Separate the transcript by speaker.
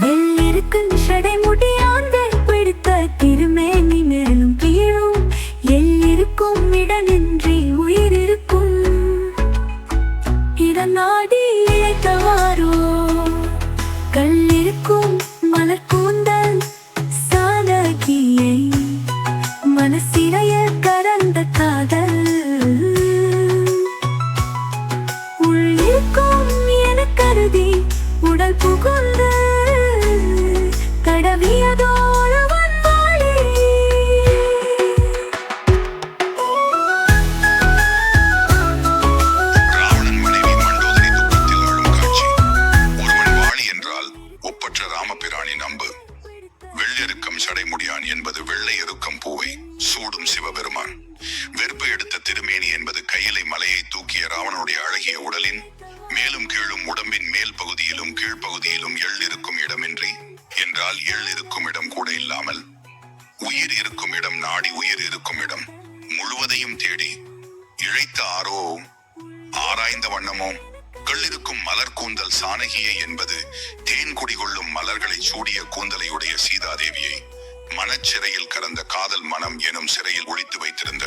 Speaker 1: வெள்ளிருக்கும் சடை பிடித்த திருமேனி மேலும் கீழும். எல்லிருக்கும் இடனின்றி உயிர் இருக்கும் இடநாடி இழைத்தவாரோ கல்லிருக்கும் மலர் கூந்தல் சாதகியை மனசிறைய காதல். உள்ளிருக்கும் என கருதி உடல் புகுந்து
Speaker 2: வெள்ளெருக்கம் சடைமுடியான் என்பது வெள்ளை எருக்கம் பூவை சூடும் சிவபெருமான் வெறுப்பு எடுத்த திருமேனி என்பது கையிலை மலையை தூக்கிய ராவணனுடைய அழகிய உடலின் மேலும் கீழும் உடம்பின் மேல் பகுதியிலும் கீழ்ப்பகுதியிலும் எள் இருக்கும் இடமின்றி என்றால் எள் இருக்கும் இடம் கூட இல்லாமல் உயிர் இருக்கும் இடம் நாடி உயிர் இருக்கும் இடம் முழுவதையும் தேடி இழைத்த ஆரோ ஆராய்ந்த வண்ணமோ கள்ளிருக்கும் மலர் கூந்தல் சானகியை என்பது தேன் குடிகொள்ளும் மலர்களை சூடிய கூந்தலையுடைய சீதாதேவியை மனச்சிறையில் கறந்த காதல் மனம் எனும் சிறையில் ஒளித்து வைத்திருந்த